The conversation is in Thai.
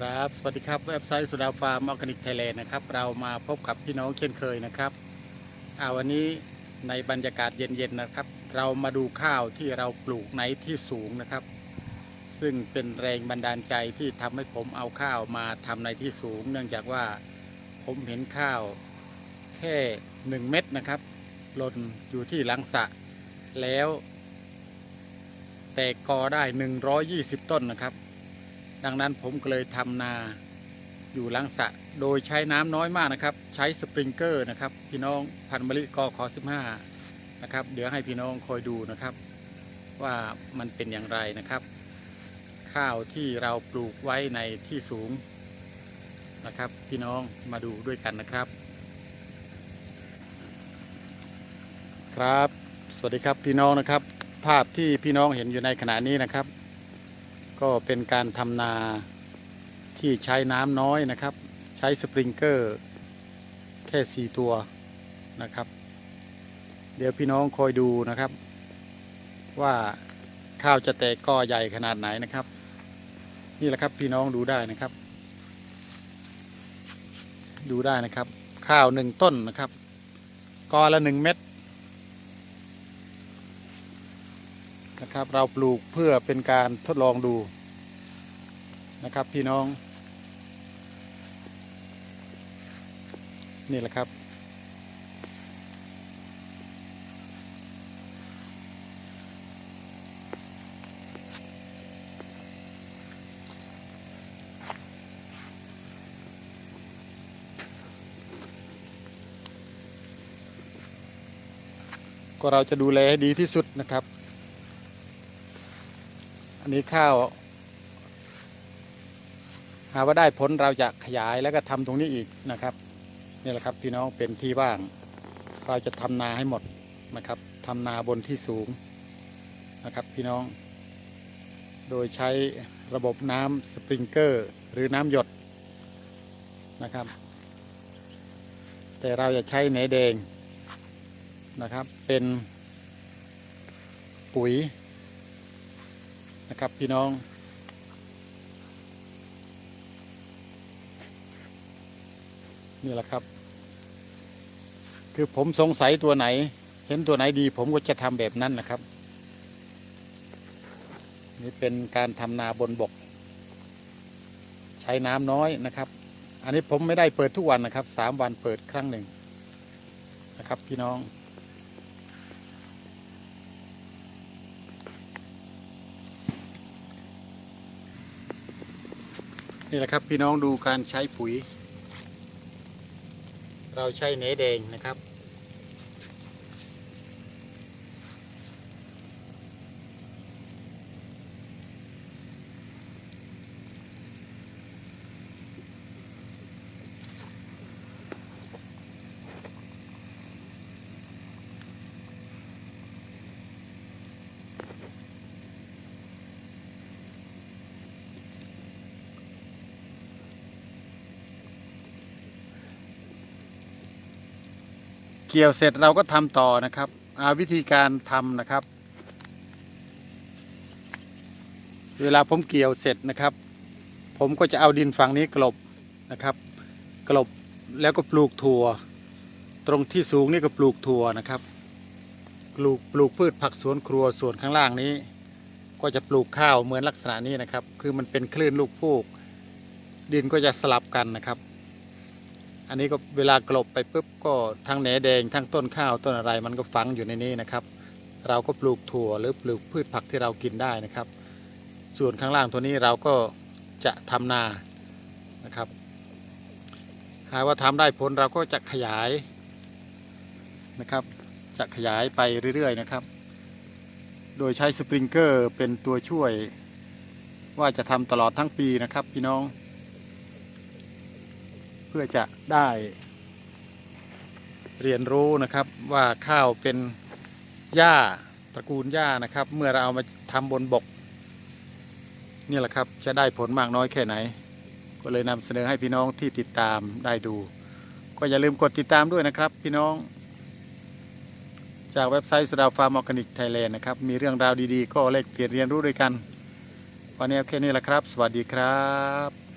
ครับ สวัสดีครับเว็บไซต์สุดาฟาร์มออร์แกนิกไทยแลนด์นะครับ เรามาพบกับพี่น้องเช่นเคยนะครับอ่าวันนี้ในบรรยากาศเย็นๆนะครับ เรามาดูข้าวที่เราปลูกในที่สูงนะครับ ซึ่งเป็นแรงบันดาลใจที่ทำให้ผมเอาข้าวมาทำในที่สูง เนื่องจากว่าผมเห็นข้าวแค่หนึ่งเม็ดนะครับหล่นอยู่ที่หลังสะแล้ว แตกกอได้ 120 ต้นนะครับ ดังนั้นผมก็เลยทำนาอยู่หลังสระโดยใช้น้ำน้อยมากนะครับ ใช้สปริงเกอร์นะครับ พี่น้องพันมะลิกอขอ15นะครับ เดี๋ยวให้พี่น้องคอยดูนะครับ ว่ามันเป็นอย่างไรนะครับ ข้าวที่เราปลูกไว้ในที่สูงนะครับ พี่น้องมาดูด้วยกันนะครับ ครับ สวัสดีครับพี่น้องนะครับ ภาพที่พี่น้องเห็นอยู่ในขณะนี้นะครับ ก็เป็นการทำนาที่ใช้น้ำน้อยนะครับ ใช้สปริงเกอร์แค่สี่ตัวนะครับ เดี๋ยวพี่น้องคอยดูนะครับ ว่าข้าวจะแตกกอใหญ่ขนาดไหนนะครับ นี่แหละครับพี่น้องดูได้นะครับ ดูได้นะครับ ข้าวหนึ่งต้นนะครับกอละหนึ่งเม็ด นะครับ เราปลูกเพื่อเป็นการทดลองดูนะครับพี่น้อง นี่แหละครับ ก็เราจะดูแลให้ดีที่สุดนะครับ อันนี้ข้าว หาว่าได้ผลเราจะขยายแล้วก็ทำตรงนี้อีกนะครับนี่แหละครับพี่น้องเป็นที่ว่าง เราจะทำนาให้หมดนะครับทำนาบนที่สูงนะครับ พี่น้อง โดยใช้ระบบน้ำสปริงเกอร์ หรือน้ำหยดนะครับ แต่เราจะใช้เหนแดงนะครับ เป็นปุ๋ย นะครับพี่น้อง นี่แหละครับ คือผมสงสัยตัวไหน เห็นตัวไหนดี ผมก็จะทำแบบนั้นนะครับ นี่เป็นการทำนาบนบก ใช้น้ำน้อยนะครับ อันนี้ผมไม่ได้เปิดทุกวันนะครับสามวันเปิดครั้งหนึ่งนะครับ พี่น้อง นี่แหละครับพี่น้องดูการใช้ปุ๋ย เราใช้เหนแดงนะครับ เกี่ยวเสร็จเราก็ทำต่อนะครับอาวิธีการทำนะครับ เวลาผมเกี่ยวเสร็จนะครับ ผมก็จะเอาดินฝั่งนี้กลบนะครับ กลบแล้วก็ปลูกถั่ว ตรงที่สูงนี่ก็ปลูกถั่วนะครับปลูกปลูกพืชผักสวนครัวส่วนข้างล่างนี้ ก็จะปลูกข้าวเหมือนลักษณะนี้นะครับ คือมันเป็นคลื่นลูกพูก ดินก็จะสลับกันนะครับ อันนี้ก็เวลากลบไปปุ๊บก็ทั้งแหนแดงทั้งต้นข้าวต้นอะไรมันก็ฝังอยู่ในนี้นะครับ เราก็ปลูกถั่วหรือปลูกพืชผักที่เรากินได้นะครับ ส่วนข้างล่างตัวนี้เราก็จะทำนานะครับ หากว่าทำได้ผลเราก็จะขยายนะครับ จะขยายไปเรื่อยๆนะครับ โดยใช้สปริงเกอร์เป็นตัวช่วย ว่าจะทำตลอดทั้งปีนะครับ พี่น้อง เพื่อจะได้เรียนรู้นะครับว่าข้าวเป็นหญ้าตระกูลหญ้านะครับ เมื่อเราเอามาทำบนบกนี่แหละครับจะได้ผลมากน้อยแค่ไหน ก็เลยนำเสนอให้พี่น้องที่ติดตามได้ดู ก็อย่าลืมกดติดตามด้วยนะครับ พี่น้อง จากเว็บไซต์สุดาฟาร์มออร์แกนิกไทยแลนด์นะครับ มีเรื่องราวดีๆ ก็เลกเปลี่ยนเรียนรู้ด้วยกัน วันนี้เอาแค่นี้แหละครับ สวัสดีครับ